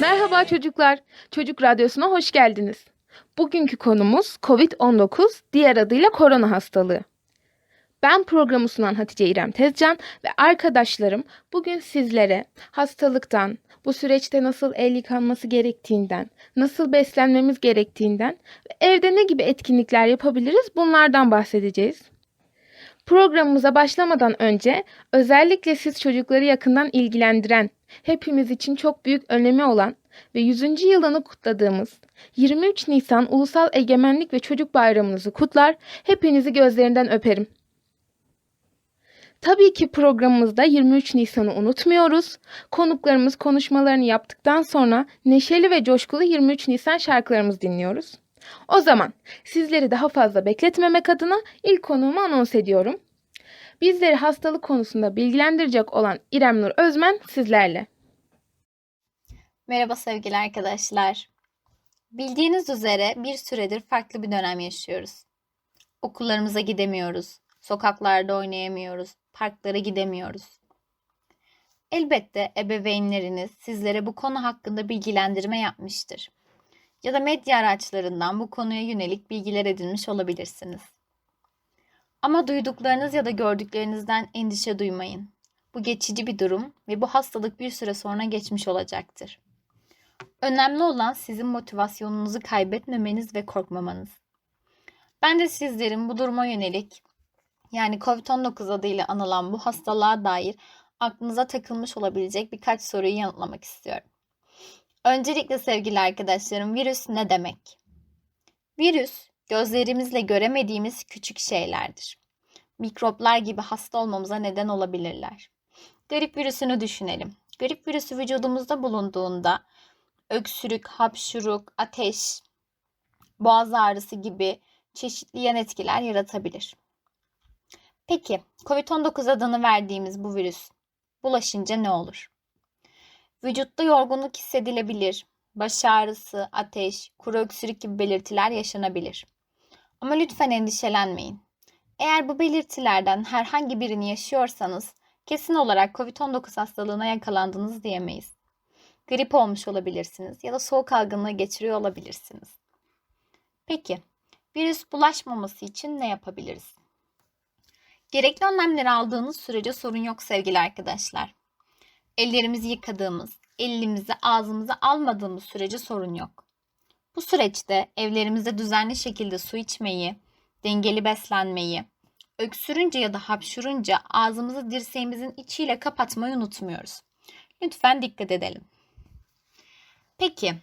Merhaba çocuklar. Çocuk Radyosu'na hoş geldiniz. Bugünkü konumuz COVID-19, diğer adıyla korona hastalığı. Ben programı sunan Hatice İrem Tezcan ve arkadaşlarım bugün sizlere hastalıktan, bu süreçte nasıl el yıkanması gerektiğinden, nasıl beslenmemiz gerektiğinden ve evde ne gibi etkinlikler yapabiliriz bunlardan bahsedeceğiz. Programımıza başlamadan önce özellikle siz çocukları yakından ilgilendiren, hepimiz için çok büyük önemi olan ve 100. yılını kutladığımız 23 Nisan Ulusal Egemenlik ve Çocuk Bayramınızı kutlar, hepinizi gözlerinden öperim. Tabii ki programımızda 23 Nisan'ı unutmuyoruz. Konuklarımız konuşmalarını yaptıktan sonra neşeli ve coşkulu 23 Nisan şarkılarımızı dinliyoruz. O zaman sizleri daha fazla bekletmemek adına ilk konuğumu anons ediyorum. Bizleri hastalık konusunda bilgilendirecek olan İrem Nur Özmen sizlerle. Merhaba sevgili arkadaşlar. Bildiğiniz üzere bir süredir farklı bir dönem yaşıyoruz. Okullarımıza gidemiyoruz, sokaklarda oynayamıyoruz, parklara gidemiyoruz. Elbette ebeveynleriniz sizlere bu konu hakkında bilgilendirme yapmıştır. Ya da medya araçlarından bu konuya yönelik bilgiler edinmiş olabilirsiniz. Ama duyduklarınız ya da gördüklerinizden endişe duymayın. Bu geçici bir durum ve bu hastalık bir süre sonra geçmiş olacaktır. Önemli olan sizin motivasyonunuzu kaybetmemeniz ve korkmamanız. Ben de sizlerin bu duruma yönelik yani COVID-19 adıyla anılan bu hastalığa dair aklınıza takılmış olabilecek birkaç soruyu yanıtlamak istiyorum. Öncelikle sevgili arkadaşlarım virüs ne demek? Virüs gözlerimizle göremediğimiz küçük şeylerdir. Mikroplar gibi hasta olmamıza neden olabilirler. Grip virüsünü düşünelim. Grip virüsü vücudumuzda bulunduğunda öksürük, hapşuruk, ateş, boğaz ağrısı gibi çeşitli yan etkiler yaratabilir. Peki, COVID-19 adını verdiğimiz bu virüs bulaşınca ne olur? Vücutta yorgunluk hissedilebilir, baş ağrısı, ateş, kuru öksürük gibi belirtiler yaşanabilir. Ama lütfen endişelenmeyin. Eğer bu belirtilerden herhangi birini yaşıyorsanız kesin olarak COVID-19 hastalığına yakalandınız diyemeyiz. Grip olmuş olabilirsiniz ya da soğuk algınlığı geçiriyor olabilirsiniz. Peki, virüs bulaşmaması için ne yapabiliriz? Gerekli önlemleri aldığınız sürece sorun yok sevgili arkadaşlar. Ellerimizi yıkadığımız, elimizi ağzımıza almadığımız sürece sorun yok. Bu süreçte evlerimizde düzenli şekilde su içmeyi, dengeli beslenmeyi, öksürünce ya da hapşurunca ağzımızı dirseğimizin içiyle kapatmayı unutmuyoruz. Lütfen dikkat edelim. Peki,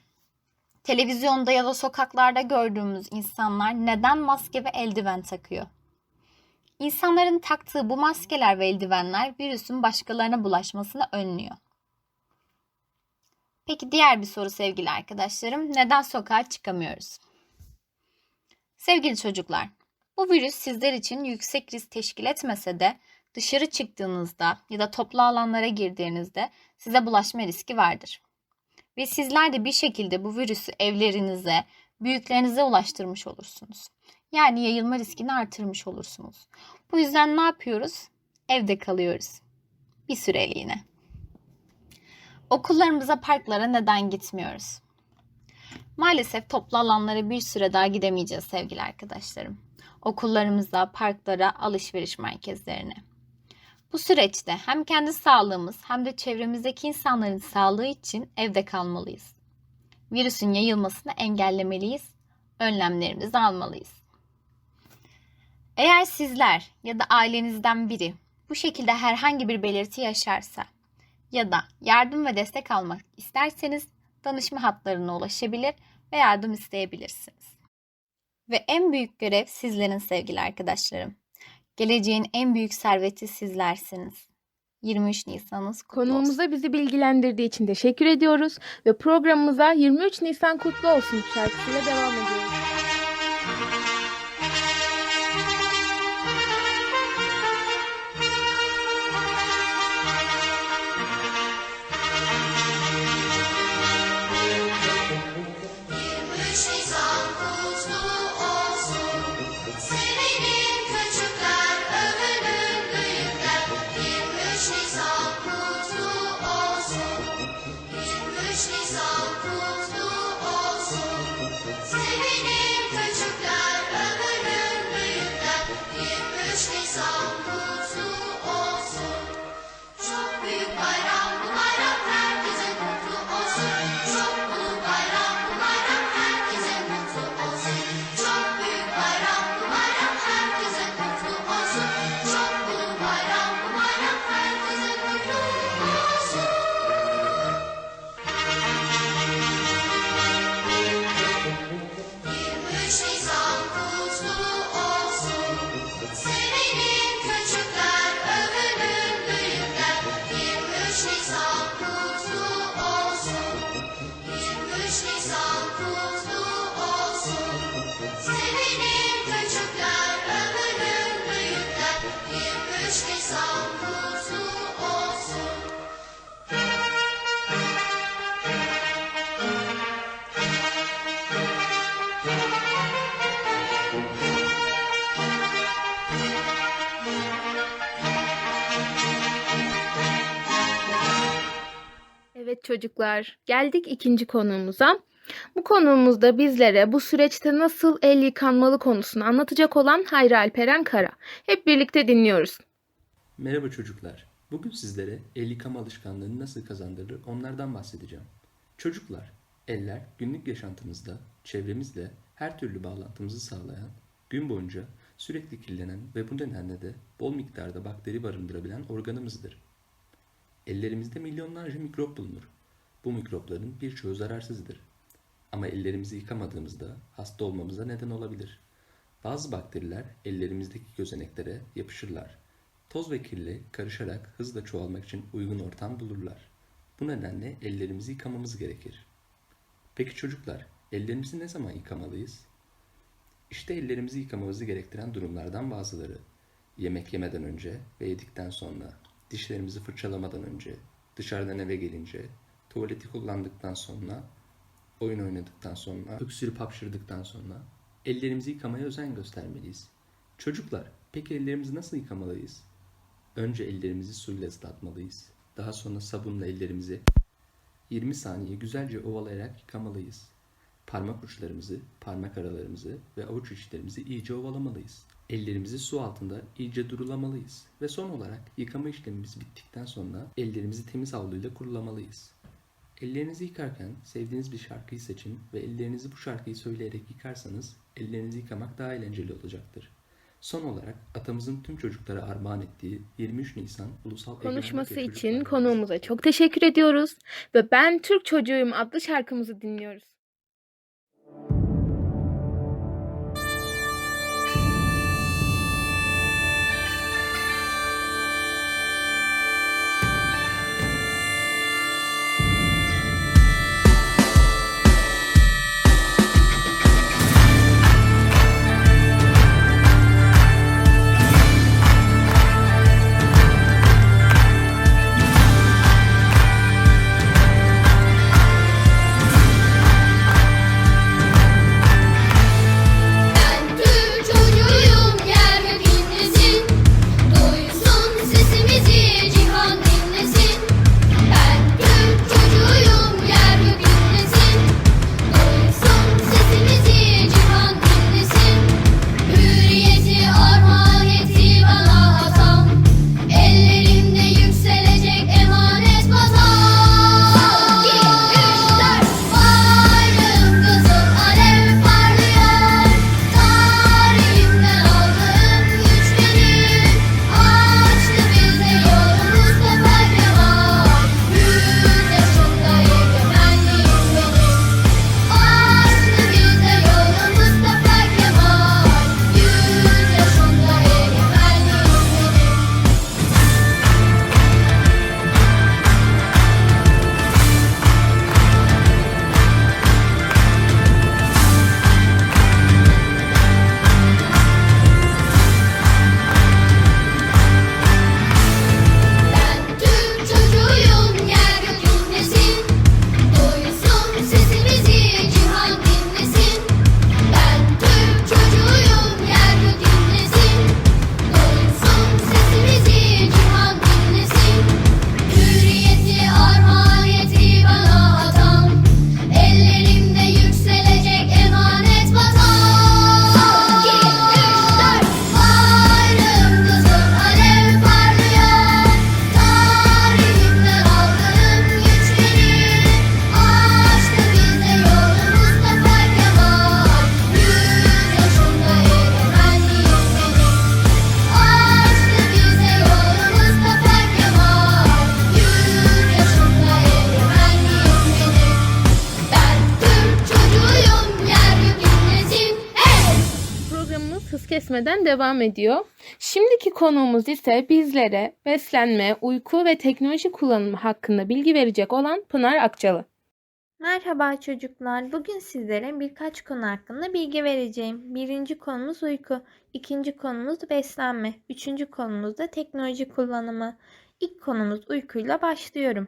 televizyonda ya da sokaklarda gördüğümüz insanlar neden maske ve eldiven takıyor? İnsanların taktığı bu maskeler ve eldivenler virüsün başkalarına bulaşmasını önlüyor. Peki diğer bir soru sevgili arkadaşlarım, neden sokağa çıkamıyoruz? Sevgili çocuklar, bu virüs sizler için yüksek risk teşkil etmese de dışarı çıktığınızda ya da toplu alanlara girdiğinizde size bulaşma riski vardır. Ve sizler de bir şekilde bu virüsü evlerinize, büyüklerinize ulaştırmış olursunuz. Yani yayılma riskini artırmış olursunuz. Bu yüzden ne yapıyoruz? Evde kalıyoruz. Bir süreliğine. Okullarımıza, parklara neden gitmiyoruz? Maalesef toplu alanlara bir süre daha gidemeyeceğiz sevgili arkadaşlarım. Okullarımıza, parklara, alışveriş merkezlerine. Bu süreçte hem kendi sağlığımız hem de çevremizdeki insanların sağlığı için evde kalmalıyız. Virüsün yayılmasını engellemeliyiz, önlemlerimizi almalıyız. Eğer sizler ya da ailenizden biri bu şekilde herhangi bir belirti yaşarsa ya da yardım ve destek almak isterseniz danışma hatlarına ulaşabilir ve yardım isteyebilirsiniz. Ve en büyük görev sizlerin sevgili arkadaşlarım. Geleceğin en büyük serveti sizlersiniz. 23 Nisan'ınız kutlu olsun. Konuğumuza bizi bilgilendirdiği için teşekkür ediyoruz ve programımıza 23 Nisan kutlu olsun şarkısıyla devam ediyoruz. Evet çocuklar, geldik ikinci konuğumuza. Bu konuğumuzda bizlere bu süreçte nasıl el yıkanmalı konusunu anlatacak olan Hayri Alperen Kara. Hep birlikte dinliyoruz. Merhaba çocuklar. Bugün sizlere el yıkama alışkanlığını nasıl kazandırılır onlardan bahsedeceğim. Çocuklar, eller günlük yaşantımızda çevremizle her türlü bağlantımızı sağlayan, gün boyunca sürekli kirlenen ve bu nedenle de bol miktarda bakteri barındırabilen organımızdır. Ellerimizde milyonlarca mikrop bulunur. Bu mikropların birçoğu zararsızdır. Ama ellerimizi yıkamadığımızda hasta olmamıza neden olabilir. Bazı bakteriler ellerimizdeki gözeneklere yapışırlar. Toz ve kirle karışarak hızla çoğalmak için uygun ortam bulurlar. Bu nedenle ellerimizi yıkamamız gerekir. Peki çocuklar, ellerimizi ne zaman yıkamalıyız? İşte ellerimizi yıkamamızı gerektiren durumlardan bazıları. Yemek yemeden önce ve yedikten sonra, dişlerimizi fırçalamadan önce, dışarıdan eve gelince, tuvaleti kullandıktan sonra, oyun oynadıktan sonra, öksürüp hapşırdıktan sonra ellerimizi yıkamaya özen göstermeliyiz. Çocuklar, peki ellerimizi nasıl yıkamalıyız? Önce ellerimizi suyla ıslatmalıyız. Daha sonra sabunla ellerimizi 20 saniye güzelce ovalayarak yıkamalıyız. Parmak uçlarımızı, parmak aralarımızı ve avuç içlerimizi iyice ovalamalıyız. Ellerimizi su altında iyice durulamalıyız. Ve son olarak yıkama işlemimiz bittikten sonra ellerimizi temiz havluyla kurulamalıyız. Ellerinizi yıkarken sevdiğiniz bir şarkıyı seçin ve ellerinizi bu şarkıyı söyleyerek yıkarsanız ellerinizi yıkamak daha eğlenceli olacaktır. Son olarak atamızın tüm çocuklara armağan ettiği 23 Nisan Ulusal Egemenlik Konuşması için konuğumuza çok teşekkür ediyoruz ve Ben Türk Çocuğuyum adlı şarkımızı dinliyoruz. Devam ediyor. Şimdiki konuğumuz ise bizlere beslenme, uyku ve teknoloji kullanımı hakkında bilgi verecek olan Pınar Akçalı. Merhaba çocuklar. Bugün sizlere birkaç konu hakkında bilgi vereceğim. Birinci konumuz uyku, ikinci konumuz beslenme, üçüncü konumuz da teknoloji kullanımı. İlk konumuz uykuyla başlıyorum.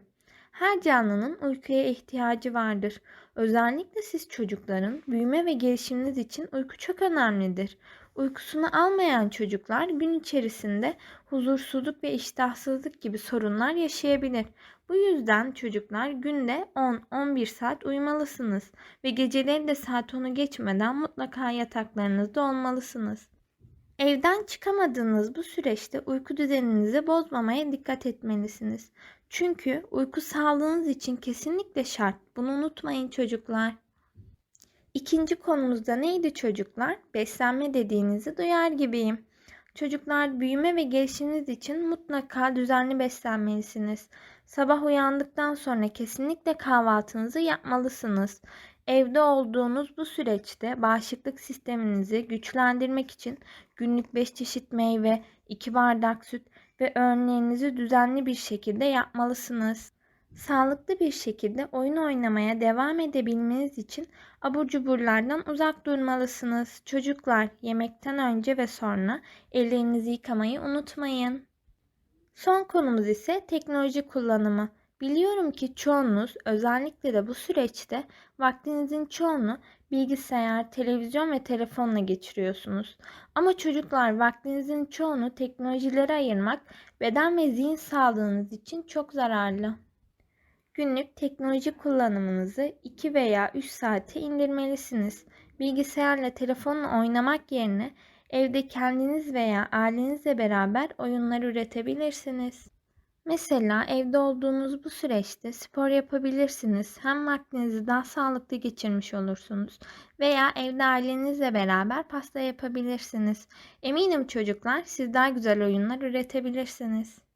Her canlının uykuya ihtiyacı vardır. Özellikle siz çocukların büyüme ve gelişiminiz için uyku çok önemlidir. Uykusunu almayan çocuklar gün içerisinde huzursuzluk ve iştahsızlık gibi sorunlar yaşayabilir. Bu yüzden çocuklar günde 10-11 saat uyumalısınız ve geceleri de saat 10'u geçmeden mutlaka yataklarınızda olmalısınız. Evden çıkamadığınız bu süreçte uyku düzeninizi bozmamaya dikkat etmelisiniz. Çünkü uyku sağlığınız için kesinlikle şart. Bunu unutmayın çocuklar. İkinci konumuzda neydi çocuklar? Beslenme dediğinizi duyar gibiyim. Çocuklar büyüme ve gelişiminiz için mutlaka düzenli beslenmelisiniz. Sabah uyandıktan sonra kesinlikle kahvaltınızı yapmalısınız. Evde olduğunuz bu süreçte bağışıklık sisteminizi güçlendirmek için günlük 5 çeşit meyve, 2 bardak süt ve öğünlerinizi düzenli bir şekilde yapmalısınız. Sağlıklı bir şekilde oyun oynamaya devam edebilmeniz için abur cuburlardan uzak durmalısınız. Çocuklar yemekten önce ve sonra ellerinizi yıkamayı unutmayın. Son konumuz ise teknoloji kullanımı. Biliyorum ki çoğunuz özellikle de bu süreçte vaktinizin çoğunu bilgisayar, televizyon ve telefonla geçiriyorsunuz. Ama çocuklar vaktinizin çoğunu teknolojilere ayırmak beden ve zihin sağlığınız için çok zararlı. Günlük teknoloji kullanımınızı 2 veya 3 saate indirmelisiniz. Bilgisayarla telefonla oynamak yerine evde kendiniz veya ailenizle beraber oyunlar üretebilirsiniz. Mesela evde olduğunuz bu süreçte spor yapabilirsiniz. Hem vaktinizi daha sağlıklı geçirmiş olursunuz. Veya evde ailenizle beraber pasta yapabilirsiniz. Eminim çocuklar siz daha güzel oyunlar üretebilirsiniz.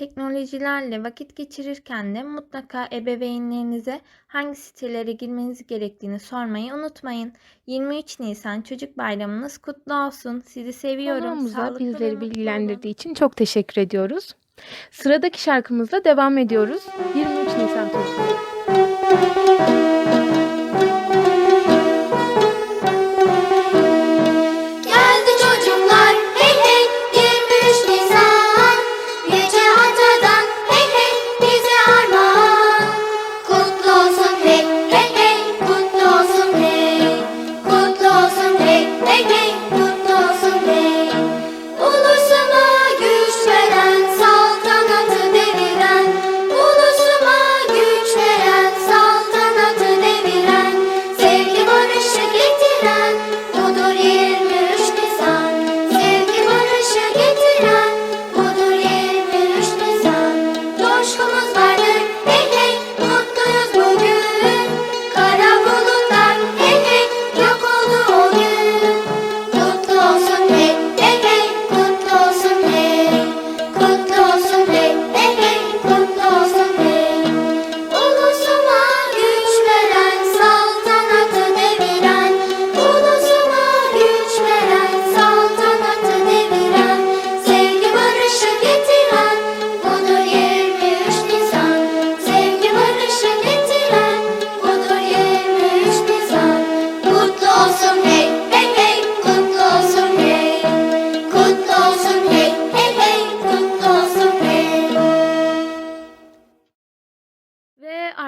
Teknolojilerle vakit geçirirken de mutlaka ebeveynlerinize hangi sitelere girmeniz gerektiğini sormayı unutmayın. 23 Nisan Çocuk Bayramınız kutlu olsun. Sizi seviyorum. Konuğumuza bizleri bilgilendirdiği için çok teşekkür ediyoruz. Sıradaki şarkımızla devam ediyoruz. 23 Nisan Türküleri.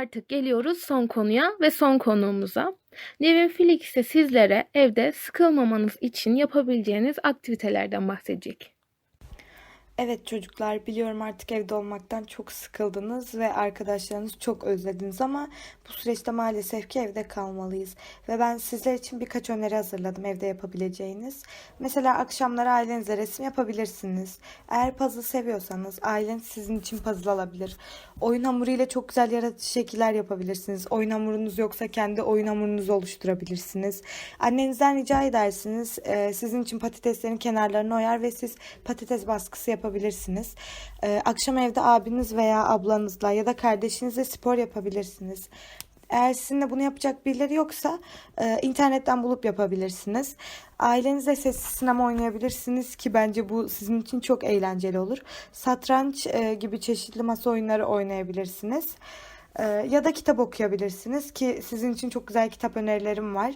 Artık geliyoruz son konuya ve son konuğumuza. Nevin Felix ise sizlere evde sıkılmamanız için yapabileceğiniz aktivitelerden bahsedecek. Evet çocuklar biliyorum artık evde olmaktan çok sıkıldınız ve arkadaşlarınızı çok özlediniz ama bu süreçte maalesef ki evde kalmalıyız. Ve ben sizler için birkaç öneri hazırladım evde yapabileceğiniz. Mesela akşamları ailenizle resim yapabilirsiniz. Eğer puzzle seviyorsanız aileniz sizin için puzzle alabilir. Oyun hamuruyla çok güzel yaratıcı şekiller yapabilirsiniz. Oyun hamurunuz yoksa kendi oyun hamurunuzu oluşturabilirsiniz. Annenizden rica edersiniz sizin için patateslerin kenarlarını oyar ve siz patates baskısı yapabilirsiniz. E, akşam evde abiniz veya ablanızla ya da kardeşinizle spor yapabilirsiniz. Eğer sizinle bunu yapacak birileri yoksa e, internetten bulup yapabilirsiniz. Ailenizle sessiz sinema oynayabilirsiniz ki bence bu sizin için çok eğlenceli olur. Satranç e, gibi çeşitli masa oyunları oynayabilirsiniz. E, ya da kitap okuyabilirsiniz ki sizin için çok güzel kitap önerilerim var.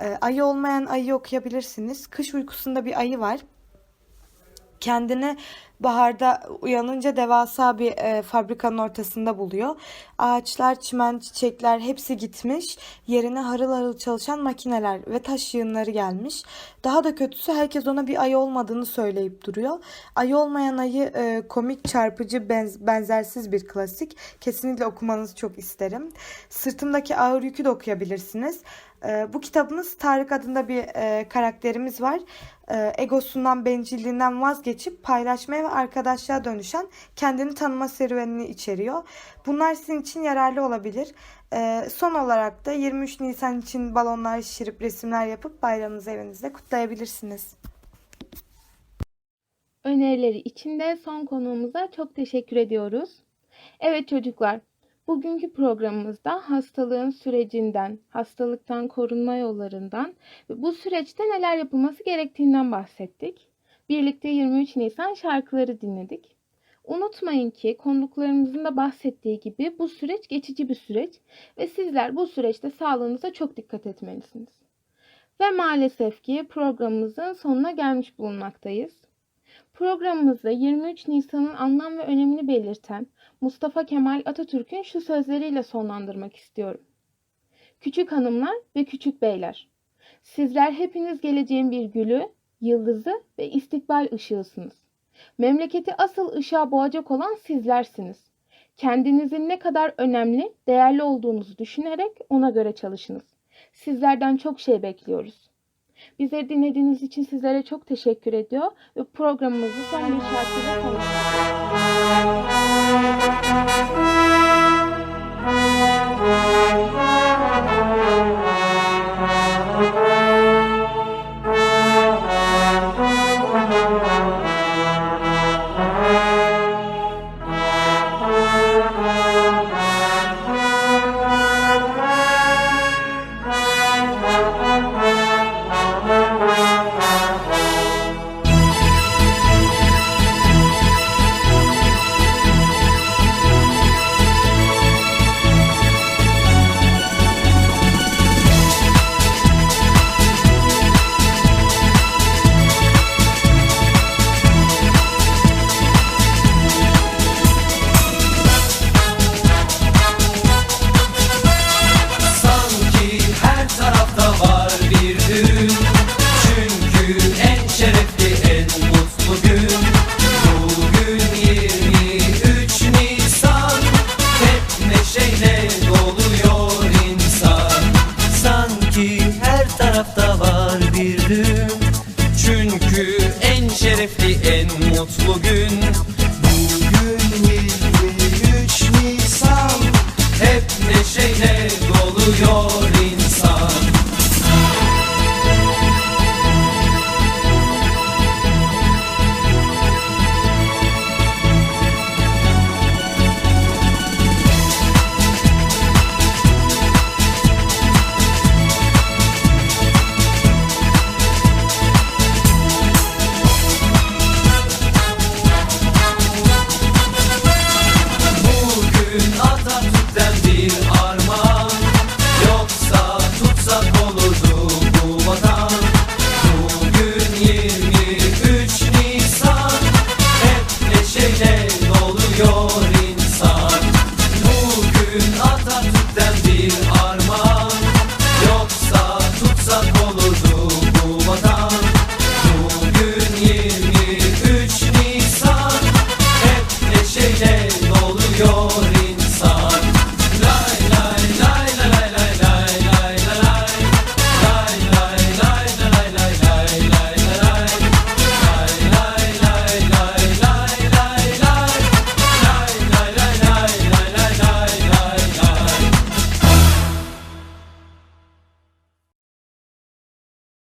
E, ayı olmayan ayı okuyabilirsiniz. Kış uykusunda bir ayı var kendini baharda uyanınca devasa bir e, fabrikanın ortasında buluyor. Ağaçlar, çimen, çiçekler hepsi gitmiş. Yerine harıl harıl çalışan makineler ve taş yığınları gelmiş. Daha da kötüsü herkes ona bir ayı olmadığını söyleyip duruyor. Ayı olmayan ayı e, komik, çarpıcı, benz- benzersiz bir klasik. Kesinlikle okumanızı çok isterim. Sırtımdaki ağır yükü de okuyabilirsiniz. E, bu kitabımız Tarık adında bir e, karakterimiz var. E, egosundan, bencilliğinden vazgeçip paylaşmaya ve arkadaşlığa dönüşen kendini tanıma serüvenini içeriyor. Bunlar sizin için yararlı olabilir. E, son olarak da 23 Nisan için balonlar şişirip resimler yapıp bayramınızı evinizde kutlayabilirsiniz. Önerileri için de son konuğumuza çok teşekkür ediyoruz. Evet çocuklar, bugünkü programımızda hastalığın sürecinden, hastalıktan korunma yollarından ve bu süreçte neler yapılması gerektiğinden bahsettik. Birlikte 23 Nisan şarkıları dinledik. Unutmayın ki konuklarımızın da bahsettiği gibi bu süreç geçici bir süreç ve sizler bu süreçte sağlığınıza çok dikkat etmelisiniz. Ve maalesef ki programımızın sonuna gelmiş bulunmaktayız. Programımızda 23 Nisan'ın anlam ve önemini belirten Mustafa Kemal Atatürk'ün şu sözleriyle sonlandırmak istiyorum. Küçük hanımlar ve küçük beyler, sizler hepiniz geleceğin bir gülü, yıldızı ve istikbal ışığısınız. Memleketi asıl ışığa boğacak olan sizlersiniz. Kendinizin ne kadar önemli, değerli olduğunuzu düşünerek ona göre çalışınız. Sizlerden çok şey bekliyoruz. Bizleri dinlediğiniz için sizlere çok teşekkür ediyor ve programımızı son bir şarkıyla sonlandırıyoruz.